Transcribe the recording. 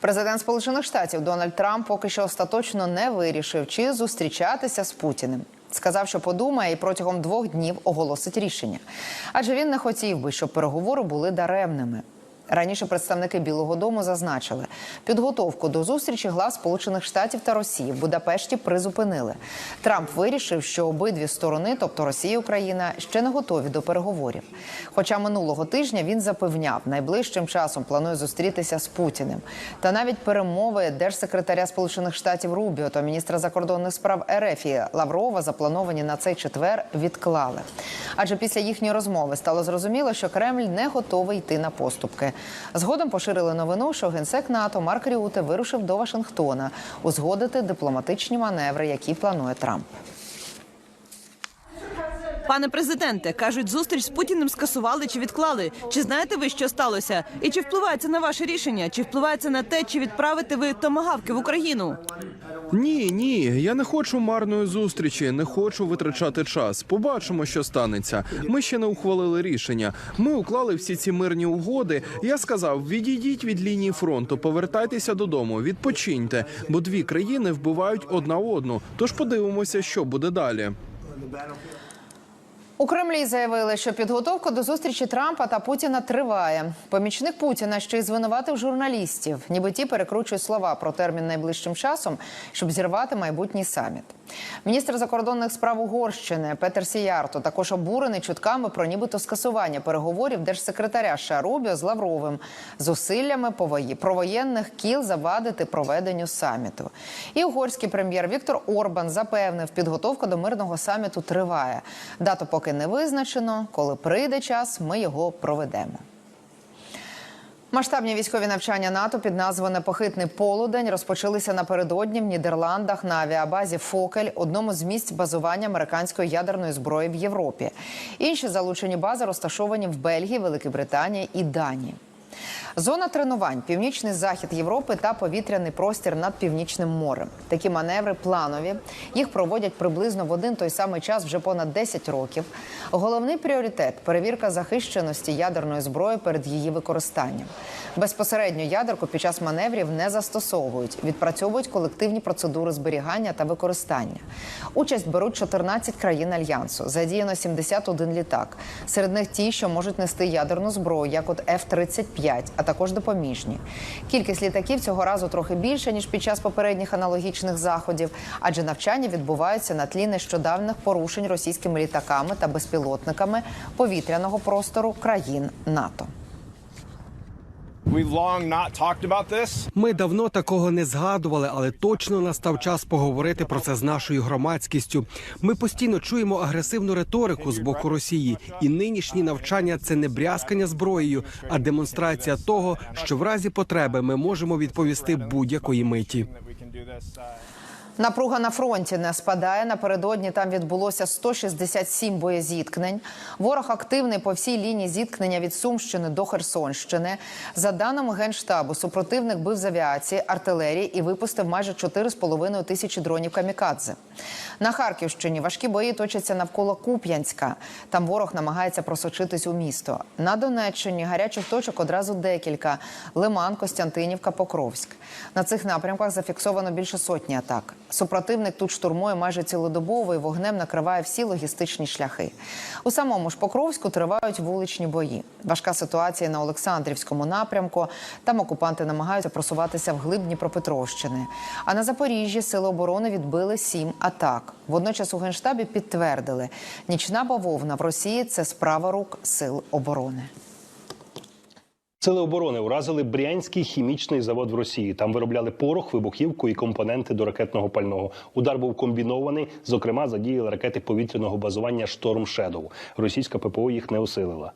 Президент Сполучених Штатів Дональд Трамп поки що остаточно не вирішив, чи зустрічатися з Путіним. Сказав, що подумає і протягом двох днів оголосить рішення. Адже він не хотів би, щоб переговори були даремними. Раніше представники Білого Дому зазначили, підготовку до зустрічі глав Сполучених Штатів та Росії в Будапешті призупинили. Трамп вирішив, що обидві сторони, тобто Росія і Україна, ще не готові до переговорів. Хоча минулого тижня він запевняв, найближчим часом планує зустрітися з Путіним. Та навіть перемови держсекретаря Сполучених Штатів Рубіо та міністра закордонних справ РФ Лаврова, заплановані на цей четвер, відклали. Адже після їхньої розмови стало зрозуміло, що Кремль не готовий йти на поступки. Згодом поширили новину, що генсек НАТО Марк Рюте вирушив до Вашингтона узгодити дипломатичні маневри, які планує Трамп. Пане президенте, кажуть, зустріч з Путіним скасували чи відклали. Чи знаєте ви, що сталося? І чи впливає це на ваше рішення? Чи впливає це на те, чи відправите ви томагавки в Україну? Ні, ні, я не хочу марної зустрічі, не хочу витрачати час. Побачимо, що станеться. Ми ще не ухвалили рішення. Ми уклали всі ці мирні угоди. Я сказав: відійдіть від лінії фронту, повертайтеся додому, відпочиньте, бо дві країни вбивають одна одну. Тож подивимося, що буде далі. У Кремлі заявили, що підготовка до зустрічі Трампа та Путіна триває. Помічник Путіна ще й звинуватив журналістів, ніби ті перекручують слова про термін найближчим часом, щоб зірвати майбутній саміт. Міністр закордонних справ Угорщини Петер Сіярто також обурений чутками про нібито скасування переговорів держсекретаря США Рубіо з Лавровим зусиллями провоєнних кіл завадити проведенню саміту. І угорський прем'єр Віктор Орбан запевнив, підготовка до мирного саміту триває. Дату поки не визначено. Коли прийде час, ми його проведемо. Масштабні військові навчання НАТО під назвою Непохитний полудень розпочалися напередодні в Нідерландах на авіабазі Фокель, одному з місць базування американської ядерної зброї в Європі. Інші залучені бази розташовані в Бельгії, Великій Британії і Данії. Зона тренувань, північний захід Європи та повітряний простір над північним морем. Такі маневри планові. Їх проводять приблизно в один той самий час вже понад 10 років. Головний пріоритет перевірка захищеності ядерної зброї перед її використанням. Безпосередньо ядерку під час маневрів не застосовують, відпрацьовують колективні процедури зберігання та використання. Участь беруть 14 країн альянсу. Задіяно 71 літак. Серед них ті, що можуть нести ядерну зброю, як от F-35, а також допоміжні. Кількість літаків цього разу трохи більше ніж під час попередніх аналогічних заходів, адже навчання відбуваються на тлі нещодавних порушень російськими літаками та безпілотниками повітряного простору країн НАТО. Ми давно такого не згадували, але точно настав час поговорити про це з нашою громадськістю. Ми постійно чуємо агресивну риторику з боку Росії, і нинішні навчання це не брязкання зброєю, а демонстрація того, що в разі потреби ми можемо відповісти будь-якої миті. Напруга на фронті не спадає. Напередодні там відбулося 167 боєзіткнень. Ворог активний по всій лінії зіткнення від Сумщини до Херсонщини. За даними генштабу, супротивник бив з авіації, артилерії і випустив майже 4,5 тисячі дронів камікадзе. На Харківщині важкі бої точаться навколо Куп'янська. Там ворог намагається просочитись у місто. На Донеччині гарячих точок одразу декілька: Лиман, Костянтинівка, Покровськ. На цих напрямках зафіксовано більше сотні атак. Супротивник тут штурмує майже цілодобово і вогнем накриває всі логістичні шляхи. У самому ж Покровську тривають вуличні бої. Важка ситуація на Олександрівському напрямку. Там окупанти намагаються просуватися вглиб Дніпропетровщини. А на Запоріжжі сили оборони відбили сім атак. Водночас у генштабі підтвердили, нічна бавовна в Росії це справа рук сил оборони. Сили оборони уразили Брянський хімічний завод в Росії. Там виробляли порох, вибухівку і компоненти до ракетного пального. Удар був комбінований. Зокрема, задіяли ракети повітряного базування Шторм Шедоу. Російська ППО їх не осилила.